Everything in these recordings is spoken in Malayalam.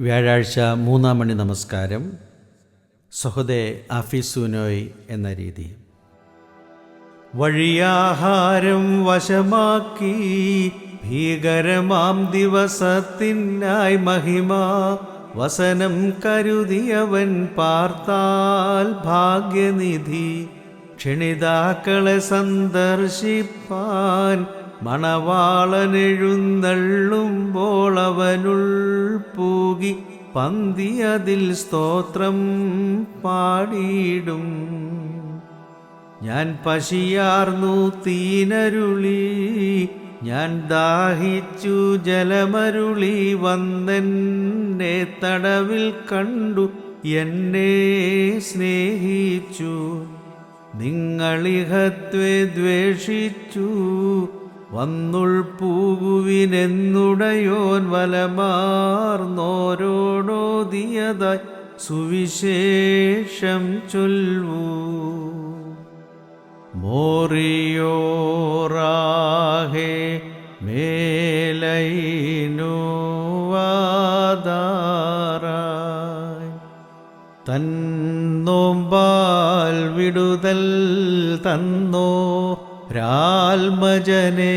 വ്യാഴാഴ്ച മൂന്നാം മണി നമസ്കാരം. സഹോദേ ആഫീസൂനോയ് എന്ന രീതി. വഴിയാഹാരം വശമാക്കി ഭീകരമാം ദിവസത്തിനായി മഹിമ വസനം കരുതിയവൻ പാർത്താൽ ഭാഗ്യനിധി. ക്ഷണിതാക്കളെ സന്ദർശിപ്പാൻ മണവാളനെഴുന്നള്ളുമ്പോൾ അവനുൾ പൂകി പന്തിയതിൽ സ്തോത്രം പാടിയിടും. ഞാൻ പശിയാർന്നു തീനരുളി ഞാൻ ദാഹിച്ചു ജലമരുളി വന്നെന്നെ തടവിൽ കണ്ടു എന്നെ സ്നേഹിച്ചു. നിങ്ങളിഹത്വെ ദ്വേഷിച്ചു വന്നുൾ പൂകുവിനെന്നുടയോൻ വലമാർന്നോരോടോതിയതായി സുവിശേഷം ചൊല്ലൂ മോറിയോറാഹേ മേലൈനുവാദാറായി തന്നോമ്പാൽ വിടുതൽ തന്നോ രാൽമജനെ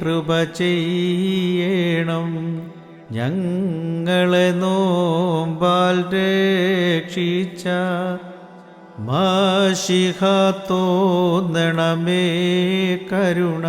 കൃപ ചെയ്യണം. ഞങ്ങളെ നോമ്പാൽ രക്ഷിച്ച മാഷിഹ തോന്നണമേ കരുണ.